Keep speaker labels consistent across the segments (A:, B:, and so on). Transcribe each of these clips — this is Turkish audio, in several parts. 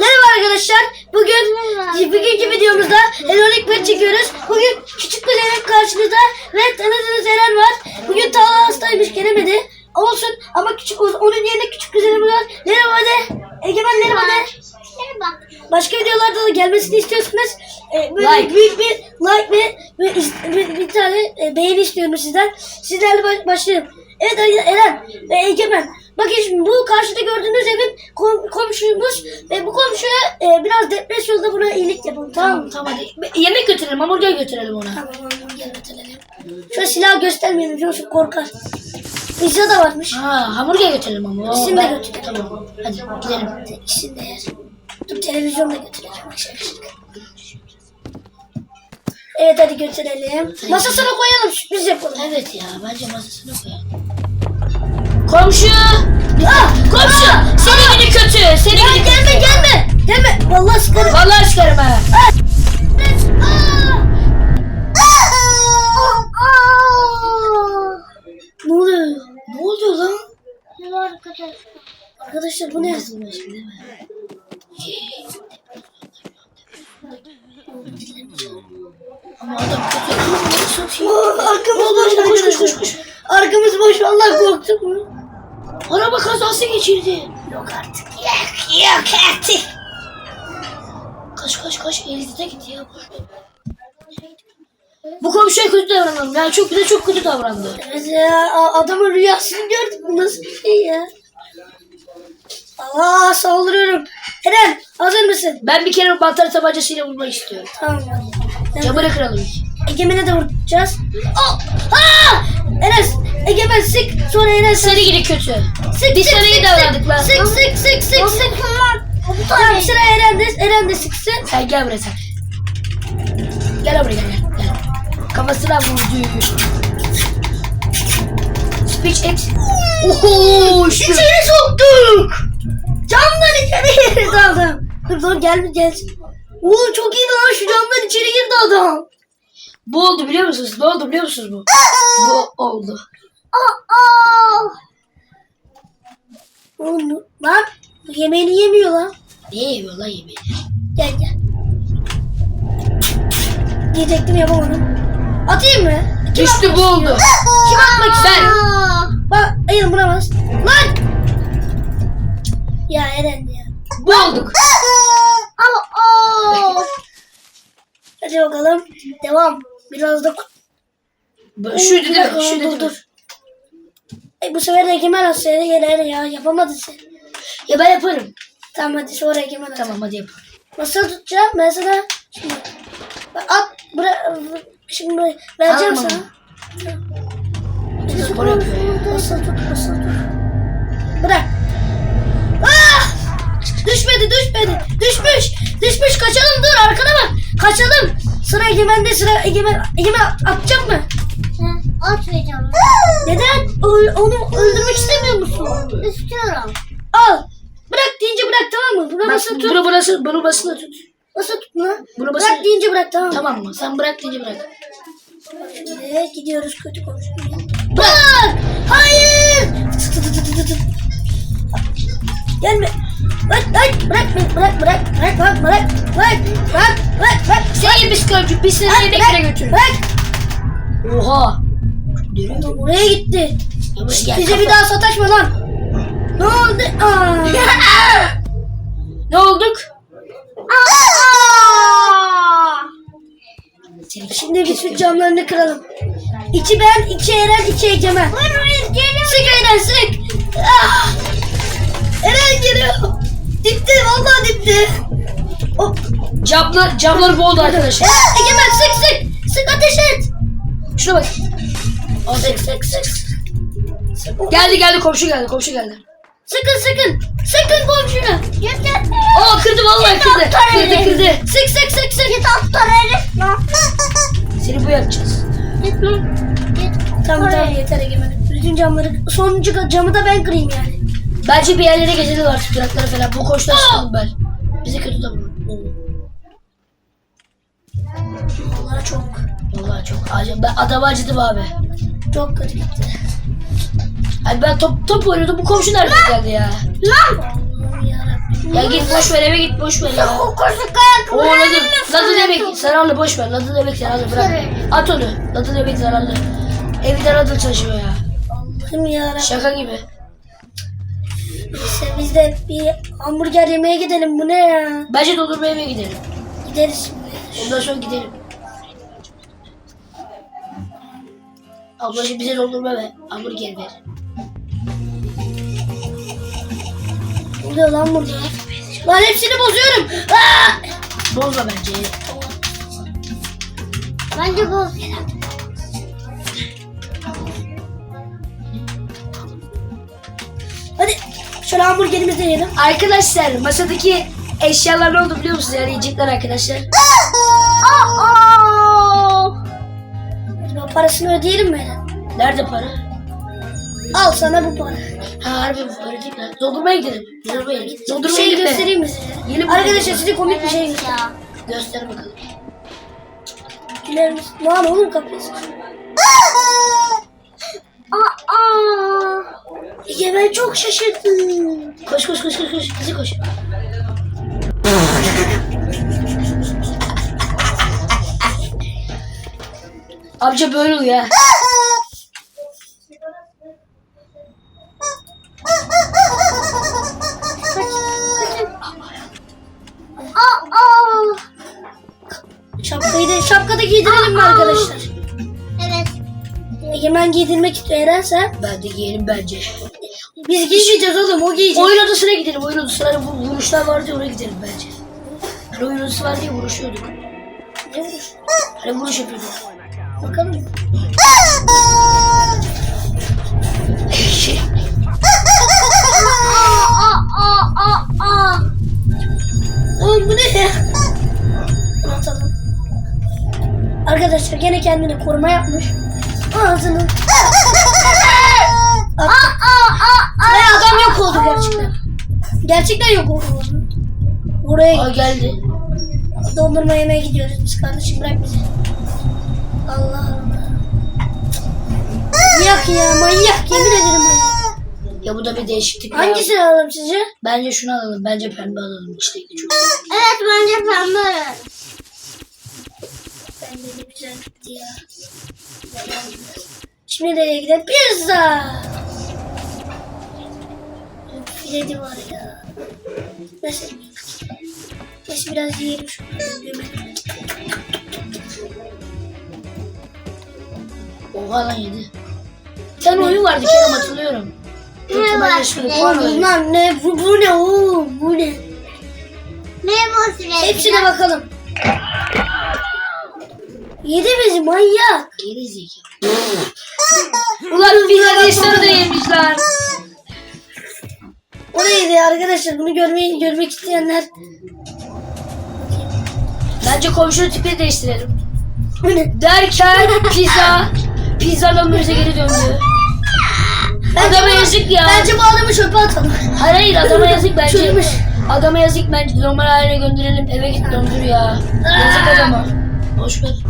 A: Merhaba arkadaşlar. Bugün bugünkü videomuzda Erolik Pet çekiyoruz. Bugün küçük kuzenim karşınızda ve tanıdığınız Eren var. Bugün Talha hastaymış gelemedi. Olsun ama küçük onun yerine küçük kuzenim var. Merhaba de. Egemen merhaba de. Başka videolarda da gelmesini istiyorsanız e, böyle
B: Like.
A: büyük bir like ve, ve bir, bir tane e, beğeni istiyorum sizden. Sizlerle baş- başlayalım. Evet Eren ve Egemen. Bakın şimdi bu karşıda gördüğünüz evin kom- komşumuz ve bu komşuya e, biraz depresyonda buna iyilik yapalım tamam mı?
B: Tamam hadi. Yemek götürelim, hamburger götürelim ona.
A: Tamam gel götürelim. Şu silah göstermeyelim çünkü korkar. Pizza da varmış.
B: Ha, hamburger götürelim ama.
A: İkisini de götürelim.
B: Tamam. Hadi gidelim.
A: İkisini de yer. Dur televizyon da götürelim. Şöyle şöyle. Evet hadi götürelim. Masasına koyalım sürpriz yapalım.
B: Evet ya, bence masasına koyalım. Komşu!
A: Ah!
B: Komşu! Senin gibi kötü, senin
A: Ya
B: gibi
A: gelme
B: kötü.
A: gelme. Gelme. Vallahi sıkarım.
B: Vallahi çıkarım ha.
A: Ne oluyor?
B: Ne oluyor lan?
A: Arkadaşlar bu ne?
B: Yazılmış değil mi? Ama adam kötü.
A: Arkamız boş.
B: Koş, koş, koş,
A: arkadaşlar. Arkamız boş. Vallahi korktuk mu?
B: Araba kazası geçirdi.
A: Yok artık. Yok yok artık.
B: Kaç kaç kaç Elizabeth'e gitti ya. Bu komşuya kötü davranalım. Yani çok bir de çok kötü davrandı.
A: Evet ya adamın rüyasını gördük. Bu nasıl bir şey ya? Allah saldırıyorum. Eren hazır mısın?
B: Ben bir kere mantar tabancasıyla vurmak istiyorum.
A: Tamam.
B: Camını kıralım.
A: Egemen'e de vuracağız. Oh! Aa! Enes, Egemen sık. Sonra Enes
B: Seni gidi kötü.
A: sık.
B: Biz
A: sık,
B: sana iyi
A: sık,
B: davrandık lan.
A: Sık sık sık sık sık. Tamam sıra Eren'de. Eren de sıksın.
B: Sen gel buraya sen. Gel buraya gel. gel. Kafasına vurdu. Speech X. Oho işte.
A: İçeri soktuk. Camdan içeri girdi adam. Dur dur gel gel. Oo çok iyi lan şu camdan içeri girdi adam.
B: Bu oldu biliyor musunuz? Ne oldu biliyor musunuz bu? bu oldu.
A: Aa! Oğlum lan yemeğini yemiyor lan.
B: Ne yemiyor lan yemeği?
A: Gel gel. Diyecektim yapamadım. Atayım mı? Kim
B: Düştü bu oldu.
A: Kim atmak
B: Sen.
A: Bak hayır buna bas. Lan! Ya Eren ya.
B: Bu olduk.
A: Hadi bakalım. Devam. Biraz da
B: Şu
A: dur,
B: dedi.
A: dur,
B: Şu
A: dur,
B: dedi.
A: dur. E, bu sefer de Egemen atsaydı gene ya. Yapamadın sen.
B: Ya ben yaparım.
A: Tamam hadi sonra Egemen at.
B: Tamam hadi yapalım.
A: Nasıl tutacağım? Ben sana şimdi bak at bırak şimdi vereceğim
B: Tamam.
A: sana.
B: Spor yapıyor ya.
A: Nasıl tut nasıl tut. Bırak. Ah! Düşmedi düşmedi. Düşmüş. Düşmüş kaçalım dur arkana bak. Kaçalım. Sıra Egemen'de sıra Egemen. Egemen atacak mı?
C: Atmayacağım.
A: Neden? Onu öldürmek istemiyor musun?
C: İstiyorum.
A: Al. Bırak deyince bırak tamam mı?
B: Bak,
A: basılı tut.
B: bunu burası, bunu basılı tut.
A: Nasıl tut lan?
B: Bunu basılı
A: Bırak deyince bırak tamam mı?
B: Tamam mı? Sen bırak deyince bırak.
A: Şimdi gidiyoruz kötü komşuya. Bırak! Hayır! Gelme. Bırak, bırak, bırak, bırak, bırak, bırak, bırak, bırak, bırak, bırak, bırak, bırak.
B: Sen biz komşu biz seni yemeklere götürürüz.
A: Bırak.
B: Oha.
A: Adam Oraya gitti.
B: Yavaş gel.
A: Bize
B: kafa-
A: bir daha sataşma lan. Ne oldu? Aa.
B: Ne olduk? Seni
A: Şimdi bir şu camlarını kıralım. İki ben, iki Eren, iki Egemen. Sık Eren sık. Ah! Eren geliyor. Dipte vallahi dipte. Oh.
B: Camlar, camlar bu oldu arkadaşlar.
A: Egemen sık sık. Sık ateş et.
B: Şuna bak.
A: Sık sık sık.
B: Geldi geldi komşu geldi komşu geldi.
A: Sıkın sıkın. Sıkın komşuna.
B: Aa kırdı vallahi kırdı. Kırdı kırdı.
A: Sık sık sık sık.
C: Git aptal herif lan.
B: Seni bu yapacağız.
C: Git lan. Git.
A: Tamam tamam yeter Egemen. Bütün camları, sonuncu camı da ben kırayım yani.
B: Bence bir yerlere gezelim artık duraklara falan. Bu koşudan çıkalım ben. Bizi kötü davranıyor.
A: Vallahi çok,
B: Vallahi çok acı. Ben adamı acıdım abi.
A: Çok kötü gitti.
B: Hani ben top top oynuyordum. Bu komşu nereden geldi ya?
C: Lan.
B: Ya git boş ver eve git boş ver ya.
C: Kokusu
B: Oo
C: kalk.
B: ladı, ladı demek zararlı boş ver. Ladı demek zararlı bırak. At onu. Ladı demek zararlı. Evde ladı çalışıyor ya.
A: Allah'ım yarabbim.
B: Şaka gibi.
A: Neyse biz de bir hamburger yemeye gidelim. Bu ne ya?
B: Bence dondurma eve gidelim.
A: Gideriz.
B: Ondan sonra gidelim. Ablacığım bize dondurma ver. Hamburger ver.
A: Oluyor lan burada? Lan hepsini bozuyorum. Aa!
B: Bozma bence.
C: Bence bu.
A: Hadi şöyle hamburgerimizi yiyelim.
B: Arkadaşlar masadaki eşyalar ne oldu biliyor musunuz? Yani yiyecekler arkadaşlar.
C: Aa!
A: Parasını ödeyelim mi?
B: Nerede para?
A: Al sana bu para.
B: Ha harbi bu para değil mi? Dondurmaya gidelim. Dondurmaya gidelim.
A: Bir
B: Dondurmaya
A: şey
B: gidelim.
A: göstereyim mi size?
B: Yeni
A: Arkadaşlar size komik bir şey
C: Evet
A: göstereyim.
B: Göster bakalım.
A: Gülerimiz. Lan oğlum kapıyı
C: Aa!
A: Ege ben çok şaşırdım.
B: Koş koş koş koş koş. Hızlı koş. Amca böyle oluyor ya.
A: Şapkayı da, şapka da giydirelim mi arkadaşlar?
C: Evet.
A: Egemen giydirmek istiyor Erense.
B: Ben de giyelim bence.
A: Biz giymeyeceğiz oğlum o giyecek.
B: Oyun odasına gidelim. Oyun odasına hani bu vuruşlar vardı ya oraya gidelim bence. Hani oyun odası vardı ya vuruşuyorduk.
A: Ne vuruş?
B: Hani vuruş yapıyorduk.
A: Bakalım. Oğlum bu ne ya? Atalım. Arkadaşlar gene kendine koruma yapmış. Ağzını.
C: Aa! Aa!
A: Ve adam yok oldu gerçekten. Gerçekten yok oldu. Buraya
B: Aa geldi.
A: dondurma yemeye gidiyoruz biz kardeşim bırak bizi. Allah ya manyak yemin ederim manyak.
B: Ya bu da bir değişiklik. ya.
A: Hangisini alalım sizce?
B: Bence şunu alalım. Bence pembe alalım. İşte çok.
C: Evet bence pembe.
A: Bence de güzel gitti ya. Şimdi nereye gidelim? Pizza! Fileti var ya. Neyse. Neyse biraz yiyelim şunu.
B: Oha lan yedi. Bir tane oyun vardı Kerem hatırlıyorum. Dondurma
C: var?
B: yaşlı
C: Ne?
A: ne? Bu, bu ne oğlum? Bu ne?
C: Ne bu süre?
A: Hepsine bakalım. Yedi bizi manyak.
B: Geri zekalı. Ulan pizza dişleri de yemişler.
A: O neydi arkadaşlar? Bunu görmeyi görmek isteyenler.
B: Bence komşunun tipini değiştirelim.
A: Bu ne?
B: Derken pizza. Pizzanın bize geri döndü. Adama
A: bu-
B: yazık ya.
A: Bence bu adamı çöpe atalım.
B: Hayır hayır adama yazık bence.
A: Çürümüş.
B: Adama yazık bence normal haline gönderelim eve git döndür ya. Yazık adama. Boş ver.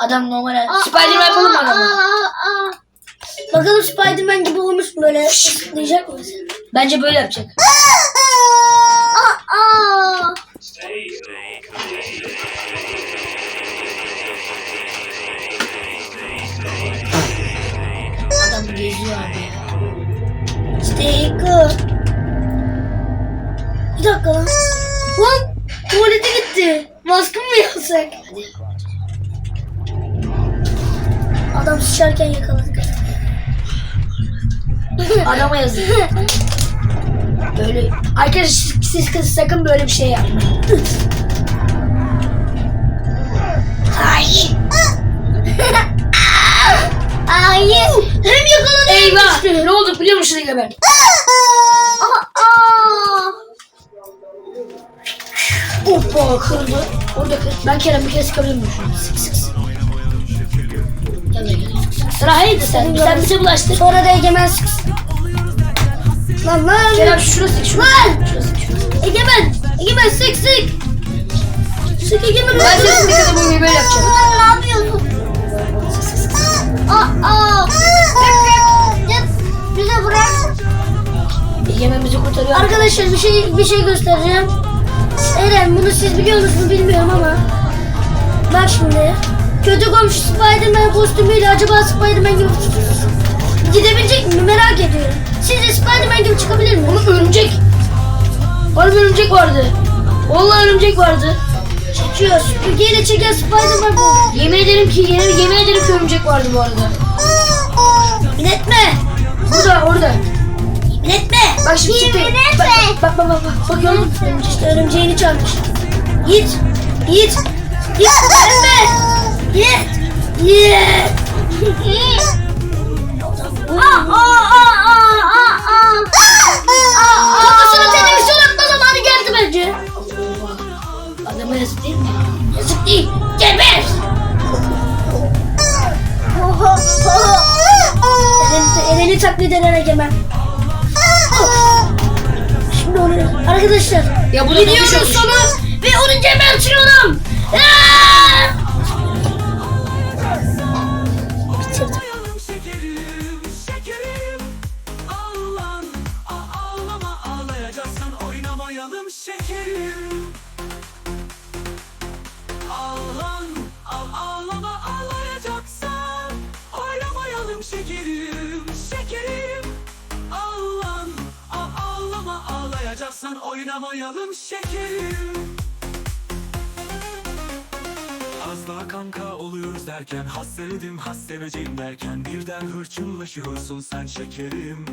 B: Adam normal Spiderman yapalım mı adamı?
C: Aa!
A: Bakalım Spiderman gibi olmuş mu böyle ışıklayacak mı?
B: Bence böyle yapacak.
C: Aa!
B: Adam geziyor abi ya.
A: Stay good. Bir dakika lan. Lan tuvalete gitti. Baskın mı yapsak?
B: Hadi.
A: Adam sıçarken yakaladık.
B: Adama yazık. Böyle. Arkadaşlar siz, kız sakın böyle bir şey yapmayın.
A: Hayır.
C: Hayır.
A: Hem yakaladı
B: Eyvah! Ne oldu biliyor musun Egemen?
C: Aa!
B: Hoppa kırdı. Orada kır. Ben Kerem bir kere sıkabilir miyim şunu? Sık sık sık. Gel buraya gel. Sıra hayırdı sen. Sen bize bulaştın.
A: Sonra da Egemen sıksın. Lan lan.
B: Kerem şunu sık şunu.
A: Lan!
B: Şunu sık şunu sık.
A: Egemen. Egemen sık sık. Sık Egemen
B: Ben
A: öldürün.
B: sesini kadar boyunca böyle yapacağım.
C: Aa, ne yapıyorsun? Aa, aa. Git, Bize bırak.
B: Egemen bizi kurtarıyor.
A: Arkadaşlar bir şey bir şey göstereceğim. Eren bunu siz biliyor musunuz bilmiyorum ama. Bak şimdi. Kötü komşu Spiderman kostümüyle acaba Spiderman gibi gidebilecek mi merak ediyorum. Sizce Spiderman gibi çıkabilir mi?
B: Oğlum örümcek. Harbi örümcek vardı. Vallahi örümcek vardı.
A: Çekiyor. Süpürgeyle çeken Spiderman bu.
B: Yemin ederim ki yemin, yemin ederim ki örümcek vardı bu arada.
A: İletme.
B: Burada orada.
A: İletme.
B: Bak şimdi çıktı. Bak bak bak bak. bak.
A: Örümcek işte örümceğini çalmış. Git. Git. Git. Gelme. Git. Git.
C: Aa, aa,
A: Eren, Eren'i taklit eden Egemen. Şimdi onu arkadaşlar
B: Ya bu da
A: videonun
B: dönüş olmuş.
A: sonu ve onu gebertiyorum. Aa!
D: Oynamayalım şekerim. Az daha kanka oluyoruz derken Has sevdim has seveceğim derken Birden hırçınlaşıyorsun sen şekerim